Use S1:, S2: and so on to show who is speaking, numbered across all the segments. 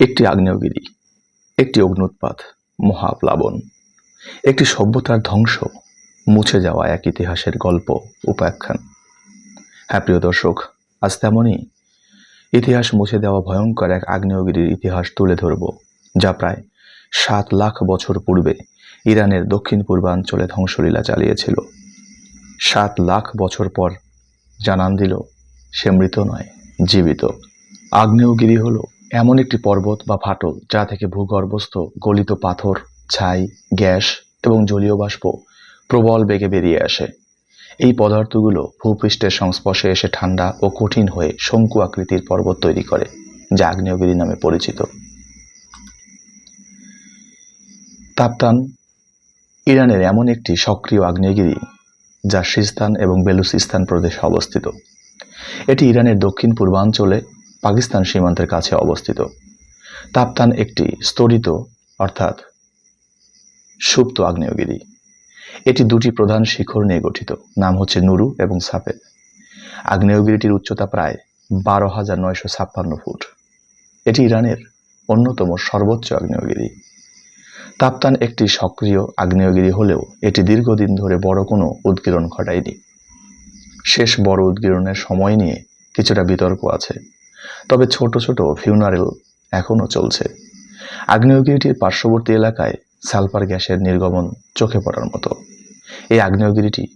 S1: একটি আগ্নেয়গিরি, একটি অগ্নুৎপাত, মহাপ্লাবন, একটি সভ্যতার ধ্বংস, মুছে যাওয়া এক ইতিহাসের গল্প, উপাখ্যান। হ্যাঁ প্রিয় দর্শক, আজ তেমনই ইতিহাস মুছে দেওয়া ভয়ঙ্কর এক আগ্নেয়গিরির ইতিহাস তুলে ধরব, যা প্রায় সাত লাখ বছর পূর্বে ইরানের দক্ষিণ পূর্বাঞ্চলে ধ্বংসলীলা চালিয়েছিল। সাত লাখ বছর পর জানান দিল, সে মৃত নয়, জীবিত। আগ্নেয়গিরি হলো এমন একটি পর্বত বা ফাটল যা থেকে ভূগর্ভস্থ, গলিত পাথর, ছাই, গ্যাস এবং জলীয় বাষ্প প্রবল বেগে বেরিয়ে আসে। এই পদার্থগুলো ভূপৃষ্ঠের সংস্পর্শে এসে ঠান্ডা ও কঠিন হয়ে শঙ্কু আকৃতির পর্বত তৈরি করে, যা আগ্নেয়গিরি নামে পরিচিত। তাপতান ইরানের এমন একটি সক্রিয় আগ্নেয়গিরি যা সিস্তান এবং বেলুচিস্তান প্রদেশে অবস্থিত। এটি ইরানের দক্ষিণ পূর্বাঞ্চলে পাকিস্তান সীমান্তের কাছে অবস্থিত। তাপতান একটি স্তরিত অর্থাৎ সুপ্ত আগ্নেয়গিরি। এটি দুটি প্রধান শিখর নিয়ে গঠিত। নাম হচ্ছে নুরু এবং সাপে আগ্নেয়গিরিটির উচ্চতা প্রায় বারো হাজার নয়শো ছাপ্পান্ন ফুট। এটি ইরানের অন্যতম সর্বোচ্চ আগ্নেয়গিরি। তাপতান একটি সক্রিয় আগ্নেয়গিরি হলেও এটি দীর্ঘদিন ধরে বড় কোনো উদ্গীরণ ঘটায়নি। শেষ বড় উদ্গীরণের সময় নিয়ে কিছুটা বিতর্ক আছে। তবে ছোট ছোট ফিউনারেল এখনও চলছে। আগ্নেয়গিরিটির পার্শ্ববর্তী এলাকায় সালফার গ্যাসের নির্গমন চোখে পড়ার মতো। এই আগ্নেয়গিরিটি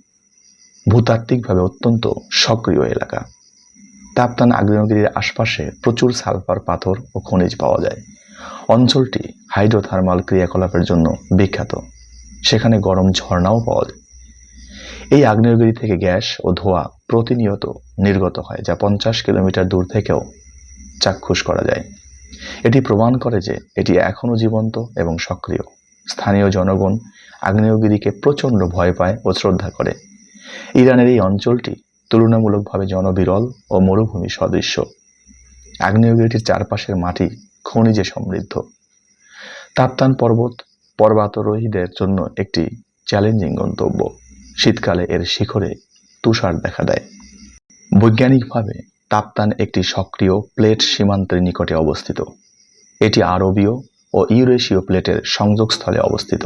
S1: ভূতাত্ত্বিকভাবে অত্যন্ত সক্রিয় এলাকা। তাপতান আগ্নেয়গিরির আশপাশে প্রচুর সালফার, পাথর ও খনিজ পাওয়া যায়। অঞ্চলটি হাইড্রোথার্মাল ক্রিয়াকলাপের জন্য বিখ্যাত। সেখানে গরম ঝর্ণাও পাওয়া যায়। এই আগ্নেয়গিরি থেকে গ্যাস ও ধোঁয়া প্রতিনিয়ত নির্গত হয়, যা পঞ্চাশ কিলোমিটার দূর থেকেও চাক্ষুষ করা যায়। এটি প্রমাণ করে যে এটি এখনও জীবন্ত এবং সক্রিয়। স্থানীয় জনগণ আগ্নেয়গিরিকে প্রচণ্ড ভয় পায় ও শ্রদ্ধা করে। ইরানের এই অঞ্চলটি তুলনামূলকভাবে জনবিরল ও মরুভূমি সদৃশ্য। আগ্নেয়গিরিটির চারপাশের মাটি খনিজে সমৃদ্ধ। তাপতান পর্বত পর্বতারোহীদের জন্য একটি চ্যালেঞ্জিং গন্তব্য। শীতকালে এর শিখরে তুষার দেখা দেয়। বৈজ্ঞানিকভাবে তাপতান একটি সক্রিয় প্লেট সীমান্তের নিকটে অবস্থিত। এটি আরবীয় ও ইউরেশীয় প্লেটের সংযোগস্থলে অবস্থিত।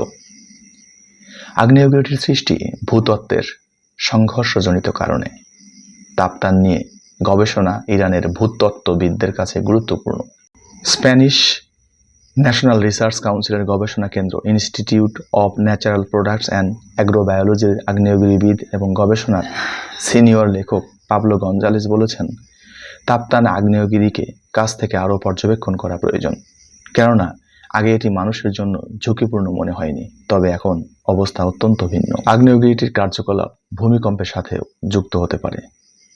S1: আগ্নেয়গিরিটির সৃষ্টি ভূতত্ত্বের সংঘর্ষজনিত কারণে। তাপতান নিয়ে গবেষণা ইরানের ভূতত্ত্ববিদদের কাছে গুরুত্বপূর্ণ। স্প্যানিশ ন্যাশনাল রিসার্চ কাউন্সিলের গবেষণা কেন্দ্র Institute of Natural Products and অ্যাগ্রোবায়োলজির আগ্নেয়গিরিবিদ এবং গবেষণার সিনিয়র লেখক পাবলো গঞ্জালেস বলেছেন তাপতান আগ্নেয়গিরিকে কাছ থেকে আরও পর্যবেক্ষণ করা প্রয়োজন। কেননা, আগে এটি মানুষের জন্য ঝুঁকিপূর্ণ মনে হয়নি, তবে এখন অবস্থা অত্যন্ত ভিন্ন। আগ্নেয়গিরিটির কার্যকলাপ ভূমিকম্পের সাথেও যুক্ত হতে পারে।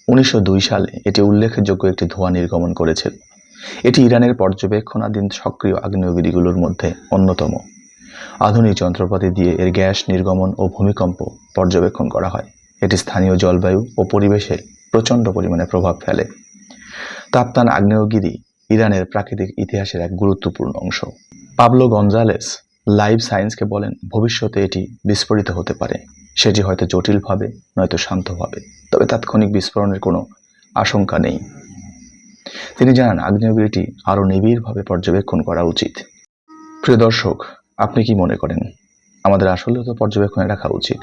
S1: উনিশশো দুই সালে এটি উল্লেখযোগ্য একটি ধোঁয়া নির্গমন করেছিল। এটি ইরানের পর্যবেক্ষণাধীন সক্রিয় আগ্নেয়গিরিগুলোর মধ্যে অন্যতম। আধুনিক যন্ত্রপাতি দিয়ে এর গ্যাস নির্গমন ও ভূমিকম্প পর্যবেক্ষণ করা হয়। এটি স্থানীয় জলবায়ু ও পরিবেশে প্রচণ্ড পরিমাণে প্রভাব ফেলে। তাপতান আগ্নেয়গিরি ইরানের প্রাকৃতিক ইতিহাসের এক গুরুত্বপূর্ণ অংশ। পাবলো গঞ্জালেস লাইভ সায়েন্সকে বলেন, ভবিষ্যতে এটি বিস্ফোরিত হতে পারে। সেটি হয়তো জটিলভাবে, নয়তো শান্তভাবে। তবে তাৎক্ষণিক বিস্ফোরণের কোনো আশঙ্কা নেই। তিনি জানান, আগ্নেয়গিরিটি আরও নিবিড়ভাবে পর্যবেক্ষণ করা উচিত। প্রিয় দর্শক, আপনি কি মনে করেন? আমাদের আসলেও তো পর্যবেক্ষণে রাখা উচিত।